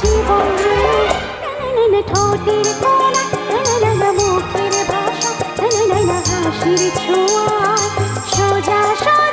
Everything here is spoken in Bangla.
জীবন ঠোঁটের তোলা সোজা সোজা।